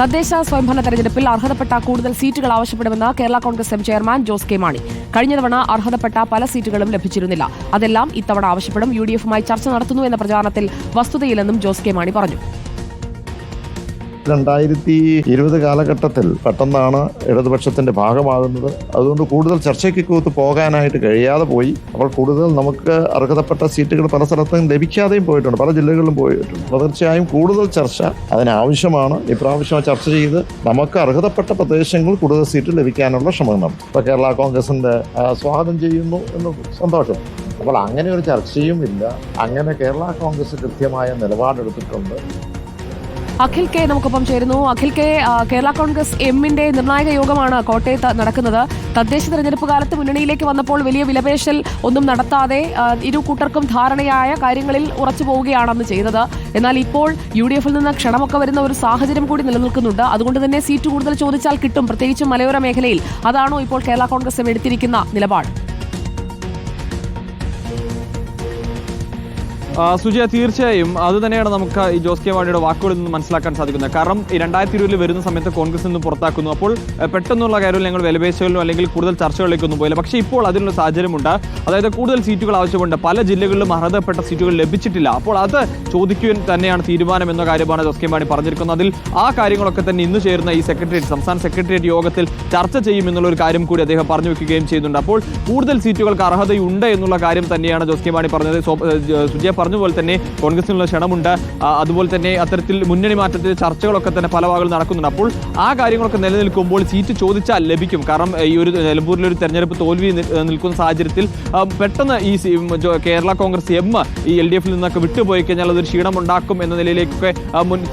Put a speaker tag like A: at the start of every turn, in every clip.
A: തദ്ദേശ സ്വയംഭരണ തെരഞ്ഞെടുപ്പിൽ അർഹതപ്പെട്ട കൂടുതൽ സീറ്റുകൾ ആവശ്യപ്പെടുമെന്ന് Kerala Congress M chairman Jose K Mani. കഴിഞ്ഞ തവണ അർഹതപ്പെട്ട പല സീറ്റുകളും ലഭിച്ചിരുന്നില്ല. അതെല്ലാം ഇത്തവണ ആവശ്യപ്പെടും. യു ഡി എഫുമായി ചർച്ച നടത്തുന്നു എന്ന പ്രചാരണത്തിൽ വസ്തുതയില്ലെന്നും ജോസ് കെ മാണി പറഞ്ഞു.
B: രണ്ടായിരത്തി ഇരുപത് കാലഘട്ടത്തിൽ പെട്ടെന്നാണ് ഇടതുപക്ഷത്തിന്റെ ഭാഗമാകുന്നത്. അതുകൊണ്ട് കൂടുതൽ ചർച്ചയ്ക്ക് കൂത്ത് പോകാനായിട്ട് കഴിയാതെ പോയി. അപ്പോൾ കൂടുതൽ നമുക്ക് അർഹതപ്പെട്ട സീറ്റുകൾ പല സ്ഥലത്തും ലഭിക്കാതെയും പോയിട്ടുണ്ട്. പല ജില്ലകളിലും പോയിട്ടുണ്ട്. അപ്പോൾ തീർച്ചയായും കൂടുതൽ ചർച്ച അതിനാവശ്യമാണ്. ഇപ്രാവശ്യം ചർച്ച ചെയ്ത് നമുക്ക് അർഹതപ്പെട്ട പ്രദേശങ്ങൾ കൂടുതൽ സീറ്റ് ലഭിക്കാനുള്ള ശ്രമം ഇപ്പോൾ കേരള കോൺഗ്രസിന്റെ സ്വാഗതം ചെയ്യുന്നു എന്ന് സന്തോഷം. അപ്പോൾ അങ്ങനെ ഒരു ചർച്ചയും ഇല്ല. അങ്ങനെ കേരള കോൺഗ്രസ് കൃത്യമായ നിലപാടെടുത്തിട്ടുണ്ട്.
A: അഖിൽ കെ നമുക്കൊപ്പം ചേരുന്നു. അഖിൽ കെ കേരള കോൺഗ്രസ് എമ്മിന്റെ നിർണായക യോഗമാണ് കോട്ടയത്ത് നടക്കുന്നത്. തദ്ദേശ തെരഞ്ഞെടുപ്പ് കാലത്ത് മുന്നണിയിലേക്ക് വന്നപ്പോൾ വലിയ വിലപേശൽ ഒന്നും നടത്താതെ ഇരു കൂട്ടർക്കും ധാരണയായ കാര്യങ്ങളിൽ ഉറച്ചു പോവുകയാണെന്ന് ചെയ്തത്. എന്നാൽ ഇപ്പോൾ യു ഡി എഫിൽ നിന്ന് ക്ഷണമൊക്കെ വരുന്ന ഒരു സാഹചര്യം കൂടി നിലനിൽക്കുന്നുണ്ട്. അതുകൊണ്ട് തന്നെ സീറ്റ് കൂടുതൽ ചോദിച്ചാൽ കിട്ടും. പ്രത്യേകിച്ചും മലയോര മേഖലയിൽ. അതാണോ ഇപ്പോൾ കേരള കോൺഗ്രസ് എം എടുത്തിരിക്കുന്ന നിലപാട്?
C: സുജയ തീർച്ചയായും അത് തന്നെയാണ് നമുക്ക് ഈ ജോസ് കെ മാണിയുടെ വാക്കുകളിൽ നിന്ന് മനസ്സിലാക്കാൻ സാധിക്കുന്നത്. കാരണം ഈ രണ്ടായിരത്തി ഇരുപതിൽ വരുന്ന സമയത്ത് കോൺഗ്രസ് നിന്ന് പുറത്താക്കുന്നു. അപ്പോൾ പെട്ടെന്നുള്ള കാര്യത്തിൽ ഞങ്ങൾ വിലപേശകളിലും അല്ലെങ്കിൽ കൂടുതൽ ചർച്ചകളിലേക്കൊന്നും പോയില്ല. പക്ഷേ ഇപ്പോൾ അതിനുള്ള സാഹചര്യമുണ്ട്. അതായത് കൂടുതൽ സീറ്റുകൾ ആവശ്യമുണ്ട്. പല ജില്ലകളിലും അർഹതപ്പെട്ട സീറ്റുകൾ ലഭിച്ചിട്ടില്ല. അപ്പോൾ അത് ചോദിക്കുവാൻ തന്നെയാണ് തീരുമാനം എന്ന കാര്യമാണ് ജോസ് കെ മാണി പറഞ്ഞിരിക്കുന്നത്. അതിൽ ആ കാര്യങ്ങളൊക്കെ തന്നെ ഇന്ന് ചേരുന്ന ഈ സെക്രട്ടേറിയറ്റ് സംസ്ഥാന സെക്രട്ടേറിയറ്റ് യോഗത്തിൽ ചർച്ച ചെയ്യുമെന്നുള്ള ഒരു കാര്യം കൂടി അദ്ദേഹം പറഞ്ഞു വെക്കുകയും ചെയ്യുന്നുണ്ട്. അപ്പോൾ കൂടുതൽ സീറ്റുകൾക്ക് അർഹതയുണ്ട് എന്നുള്ള കാര്യം തന്നെയാണ് ജോസ് കെ മാണി പറഞ്ഞത്. സുജയ പോലെ തന്നെ കോൺഗ്രസിനുള്ള ക്ഷണമുണ്ട്. അതുപോലെ തന്നെ അത്തരത്തിൽ മുന്നണി മാറ്റത്തിൽ ചർച്ചകളൊക്കെ തന്നെ പല ഭാഗങ്ങളിൽ നടക്കുന്നുണ്ട്. അപ്പോൾ ആ കാര്യങ്ങളൊക്കെ നിലനിൽക്കുമ്പോൾ സീറ്റ് ചോദിച്ചാൽ ലഭിക്കും. കാരണം ഈ ഒരു നിലമ്പൂരിലെ ഒരു തെരഞ്ഞെടുപ്പ് തോൽവി നിൽക്കുന്ന സാഹചര്യത്തിൽ പെട്ടെന്ന് ഈ കേരള കോൺഗ്രസ് എം ഈ എൽ ഡി എഫിൽ നിന്നൊക്കെ വിട്ടുപോയി കഴിഞ്ഞാൽ അതൊരു ക്ഷീണം ഉണ്ടാക്കും എന്ന നിലയിലേക്കൊക്കെ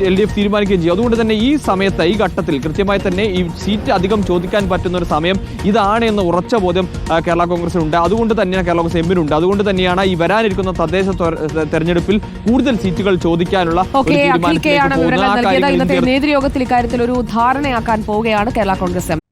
C: എൽ ഡി എഫ് തീരുമാനിക്കുകയും ചെയ്യും. അതുകൊണ്ട് തന്നെ ഈ സമയത്ത് ഈ ഘട്ടത്തിൽ കൃത്യമായി തന്നെ ഈ സീറ്റ് അധികം ചോദിക്കാൻ പറ്റുന്ന ഒരു സമയം ഇതാണ് എന്ന ഉറച്ച ബോധ്യം കേരള കോൺഗ്രസിനുണ്ട്. അതുകൊണ്ട് തന്നെയാണ് കേരള കോൺഗ്രസ് എമ്മിനുണ്ട്. അതുകൊണ്ട് തന്നെയാണ് ഈ വരാനിരിക്കുന്ന തദ്ദേശ തെരഞ്ഞെടുപ്പിൽ കൂടുതൽ സീറ്റുകൾ ചോദിക്കാനുള്ള
A: നേതൃയോഗത്തിൽ ഇക്കാര്യത്തിൽ ഒരു ധാരണയാക്കാൻ പോവുകയാണ് കേരള കോൺഗ്രസ് എം.